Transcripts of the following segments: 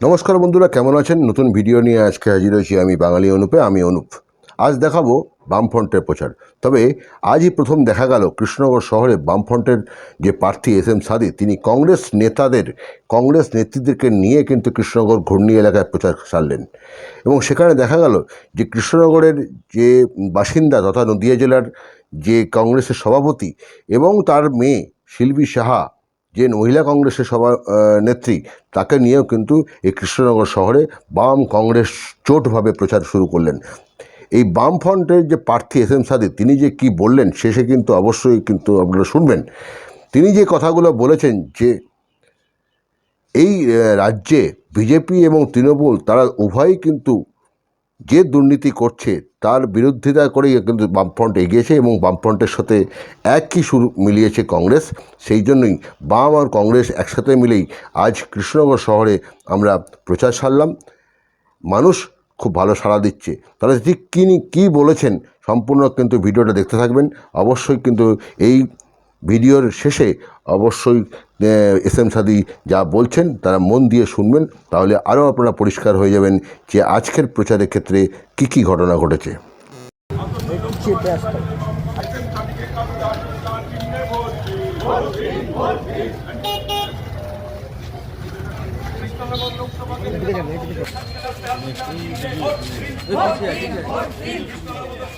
নমস্কার বন্ধুরা, কেমন আছেন? নতুন ভিডিও নিয়ে আজকে হাজির হয়েছি আমি বাঙালি অনুপে, আমি অনুপ। আজ দেখাবো বামফ্রন্টের প্রচার। তবে আজই প্রথম দেখা গেল কৃষ্ণনগর শহরে বামফ্রন্টের যে প্রার্থী এস এম সাদি, তিনি কংগ্রেস নেতাদের, কংগ্রেস নেতৃত্বকে নিয়ে কিন্তু কৃষ্ণনগর ঘূর্ণি এলাকায় প্রচার সারলেন। এবং সেখানে দেখা গেল যে কৃষ্ণনগরের যে বাসিন্দা তথা নদিয়া জেলার যে কংগ্রেসের সভাপতি এবং তার মেয়ে শিল্পী সাহা যে মহিলা কংগ্রেসের সভা নেত্রী, তাকে নিয়েও কিন্তু এই কৃষ্ণনগর শহরে বাম কংগ্রেস চোটভাবে প্রচার শুরু করলেন। এই বাম ফ্রন্টের যে প্রার্থী এস এম সাদি তিনি যে কি বললেন, শেষে কিন্তু অবশ্যই কিন্তু আপনারা শুনবেন। তিনি যে কথাগুলো বলেছেন যে এই রাজ্যে বিজেপি এবং তৃণমূল, তারা উভয়ই কিন্তু যে দুর্নীতি করছে, তার বিরোধিতা করেই কিন্তু বামফ্রন্ট এগিয়েছে এবং বামফ্রন্টের সাথে একই সুর মিলিয়েছে কংগ্রেস। সেই জন্যই বাম আর কংগ্রেস একসাথে মিলেই আজ কৃষ্ণনগর শহরে আমরা প্রচার সারলাম। মানুষ খুব ভালো সাড়া দিচ্ছে। তাহলে ঠিক কী কী বলেছেন সম্পূর্ণ কিন্তু ভিডিওটা দেখতে থাকবেন। অবশ্যই কিন্তু এই ভিডিওর শেষে অবশ্যই এস এম সাদি যা বলছেন তারা মন দিয়ে শুনবেন, তাহলে আরও আপনারা পরিষ্কার হয়ে যাবেন যে আজকের প্রচারের ক্ষেত্রে কী কী ঘটনা ঘটেছে।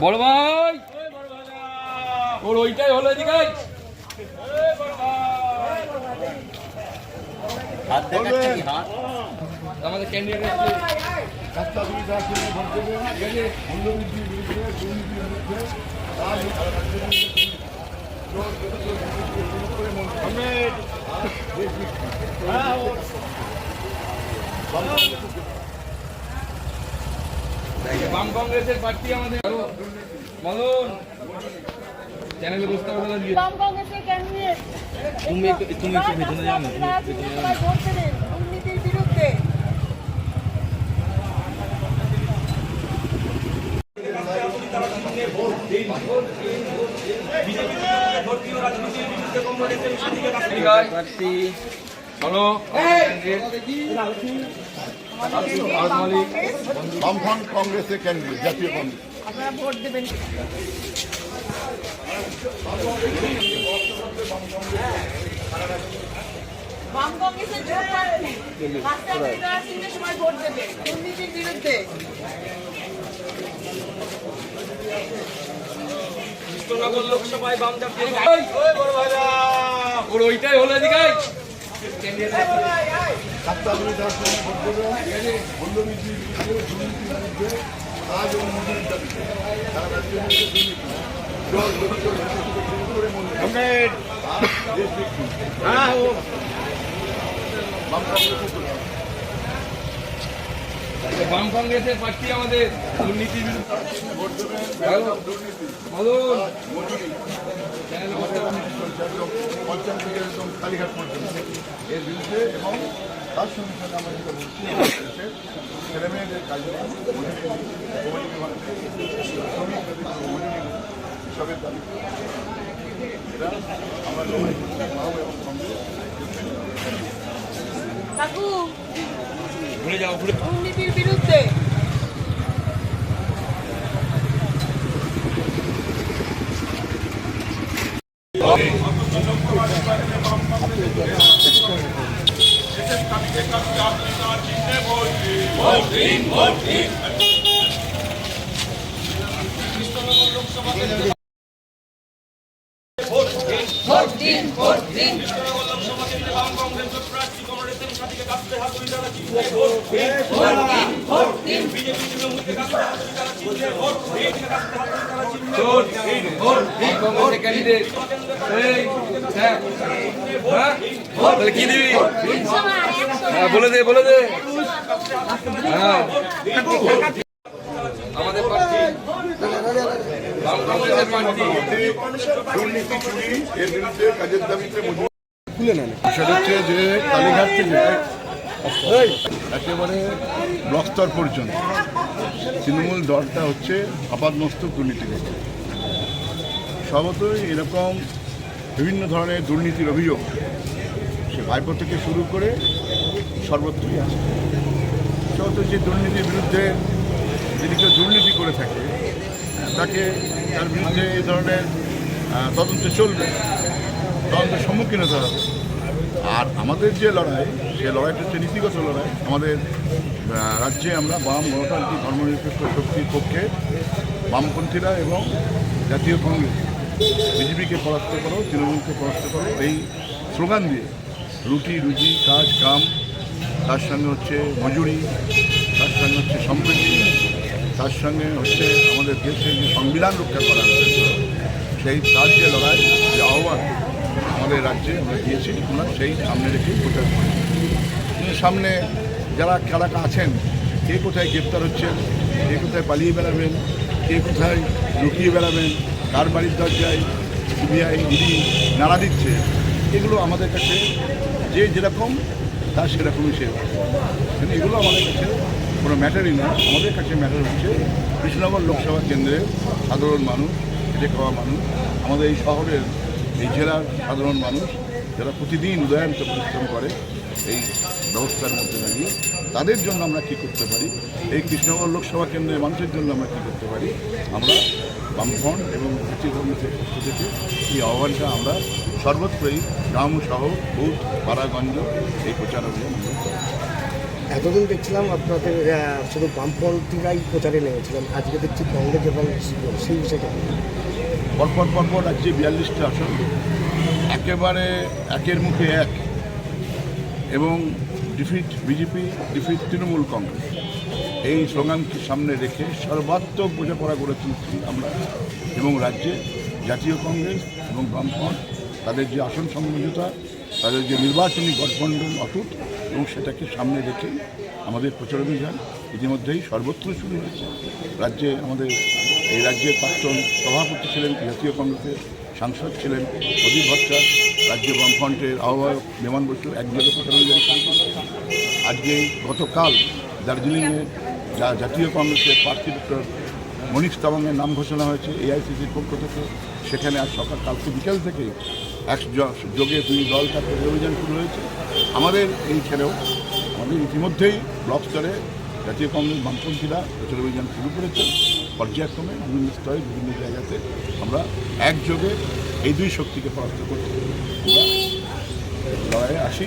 বড় ভাই। ওর ওইটাই হলো এদিকে আমাদের ক্যান্ডিডেট রাস্তা সুবিধার জন্য ভোট দেবে মূল্যবৃদ্ধির বিরুদ্ধে দুর্নীতির বিরুদ্ধে কাজ ও রাজ্যের বাম কংগ্রেসের প্রার্থী আমাদের। মদন চ্যানেলে বুঝতে পারবে না দিয়ে বাম কংগ্রেসের ক্যান্ডিডেট তুমি তুমি একটু ভেতরে যাও না ভেতরে যাও। না। ভোট দেবেন দুর্নীতির বিরুদ্ধে। প্রার্থী বলো ভারত মালিক বামফ্রন্ট কংগ্রেসের ক্যান্ডিডেট জাতীয় কংগ্রেস। আপনারা ভোট দেবেন। বাম কংগ্রেসের জোট প্রার্থী মাস্টার বিদ্যালয় তিনটের সময় ভোট দেবে। দুর্নীতির বিরুদ্ধে। কৃষ্ণনগর লোকসভায় বাম জাতীয় ওর ওইটাই হলো এদিকে সুবিধার জন্য ভোট দেবে মূল্যবৃদ্ধির বিরুদ্ধে দুর্নীতির বিরুদ্ধে কাজ বাম কংগ্রেসের প্রার্থী আমাদের বিরুদ্ধে ভালো। দুর্নীতি বলুন মজুরি চ্যানেলে বুঝতে পারবে না। একদম পঞ্চায়েত থেকে একদম কালীঘাট পর্যন্ত এর বিরুদ্ধে এবং তার সঙ্গে সঙ্গে আমরা যেটা বলছি ছেলে মেয়েদের কাজে এসবের দাবি এটা আমরা লড়াই করছি বাম এবং কংগ্রেস ভুলে যাও ভুলে দুর্নীতির বিরুদ্ধে দেশের কংগ্রেসের ক্যান্ডিডেট এই হ্যাঁ হ্যাঁ তাহলে কি দিবি হ্যাঁ বলে দে বলে দে আমাদের বাম কংগ্রেসের মজুরি সেটা হচ্ছে যে কালীঘাট থেকে একেবারে ব্লক স্তর পর্যন্ত তৃণমূল দলটা হচ্ছে আপাদমস্তক দুর্নীতিগ্রস্ত স্বভাবতই এরকম বিভিন্ন ধরনের দুর্নীতির অভিযোগ সে ভাইপো থেকে শুরু করে সর্বত্রই আছে। স্বভাবত যে দুর্নীতির বিরুদ্ধে যদি কেউ দুর্নীতি করে থাকে তাকে তার বিরুদ্ধে এই ধরনের তদন্ত চলবে। তদন্তের সম্মুখীন হতে হবে। আর আমাদের যে লড়াই, সে লড়াইটা হচ্ছে নীতিগত লড়াই। আমাদের রাজ্যে আমরা বাম গণতান্ত্রিক ধর্মনিরপেক্ষ শক্তির পক্ষে বামপন্থীরা এবং জাতীয় কংগ্রেস, বিজেপিকে পরাস্ত করো, তৃণমূলকে পরাস্ত করো, এই স্লোগান দিয়ে রুটি, রুজি, কাজ, কাম, তার সঙ্গে হচ্ছে মজুরি, তার সঙ্গে হচ্ছে সম্প্রীতি, তার সঙ্গে হচ্ছে আমাদের দেশের যে সংবিধান রক্ষা করা সেই তার যে লড়াই, যে আহ্বান আমাদের রাজ্যে আমরা দিয়েছি আমরা সেই সামনে রেখেই প্রচার করি। সামনে যারা কারাকা আছেন, কে কোথায় গ্রেপ্তার হচ্ছেন কে কোথায় পালিয়ে বেড়াবেন, কে কোথায় লুকিয়ে বেড়াবেন, কার বাড়ির দরজায় সিবিআই, ইডি নাড়া দিচ্ছে, এগুলো আমাদের কাছে যে যেরকম, তার সেরকমই সে কিন্তু এগুলো আমাদের কাছে কোনো ম্যাটারই না। আমাদের কাছে ম্যাটার হচ্ছে কৃষ্ণনগর লোকসভা কেন্দ্রের সাধারণ মানুষ, খেটে খাওয়া মানুষ। আমাদের এই শহরের এই জেলার সাধারণ মানুষ যারা প্রতিদিন উদয়ান্ত পরিশ্রম করে এই ব্যবস্থার মধ্যে দাঁড়িয়ে তাদের জন্য আমরা কী করতে পারি এই কৃষ্ণনগর লোকসভা কেন্দ্রের মানুষের জন্য আমরা কী করতে পারি আমরা বামফ্রন্ট এবং কংগ্রেসের পক্ষ থেকে এই আহ্বানটা আমরা সর্বত্রই গ্রাম শহর বুথ, পাড়াগঞ্জ এই প্রচার অভিযান। এতদিন দেখছিলাম আপনাদের শুধু বামপন্থীরাই প্রচারে নেমেছিলেন আজকে দেখছি কংগ্রেস এবং সেই বিষয়টা? পরপর পরপর রাজ্যে বিয়াল্লিশটা আসন। একেবারে একের মুখে এক। এবং defeat BJP defeat Trinamool Congress. এই স্লোগানকে সামনে রেখে সর্বাত্মক বোঝাপড়া করে তুলছি আমরা। এবং রাজ্যে জাতীয় কংগ্রেস এবং বামফ্রন্ট, তাদের যে আসন সমঝোতা, তাদের যে নির্বাচনী গঠবন্ধন অটুট, এবং সেটাকে সামনে রেখে আমাদের প্রচার অভিযান ইতিমধ্যেই সর্বত্র শুরু হয়েছে। রাজ্যে আমাদের এই রাজ্যের প্রাক্তন সভাপতি ছিলেন জাতীয় কংগ্রেসের সাংসদ ছিলেন প্রদীপ ভট্টাচার্য, রাজ্য বামফ্রন্টের আহ্বায়ক বিমান বসু একযোগে করেছে আজকে গতকাল দার্জিলিংয়ে যা জাতীয় কংগ্রেসের প্রার্থী ডক্টর মনীষ তাবাংয়ের নাম ঘোষণা হয়েছে এআইসিসির পক্ষ থেকে। সেখানে আজ সকাল, কালকে বিকেল থেকে এক যোগে দুই দল তার অভিযান শুরু হয়েছে আমাদের এইখানেও আমাদের ইতিমধ্যেই ব্লক স্তরে জাতীয় কংগ্রেস বামপন্থীরা প্রচার অভিযান শুরু করেছে পর্যায়ক্রমে বিভিন্ন স্তরে বিভিন্ন জায়গাতে আমরা একযোগে এই দুই শক্তিকে পরাস্ত করতে আমরা লড়াইয়ে আসি।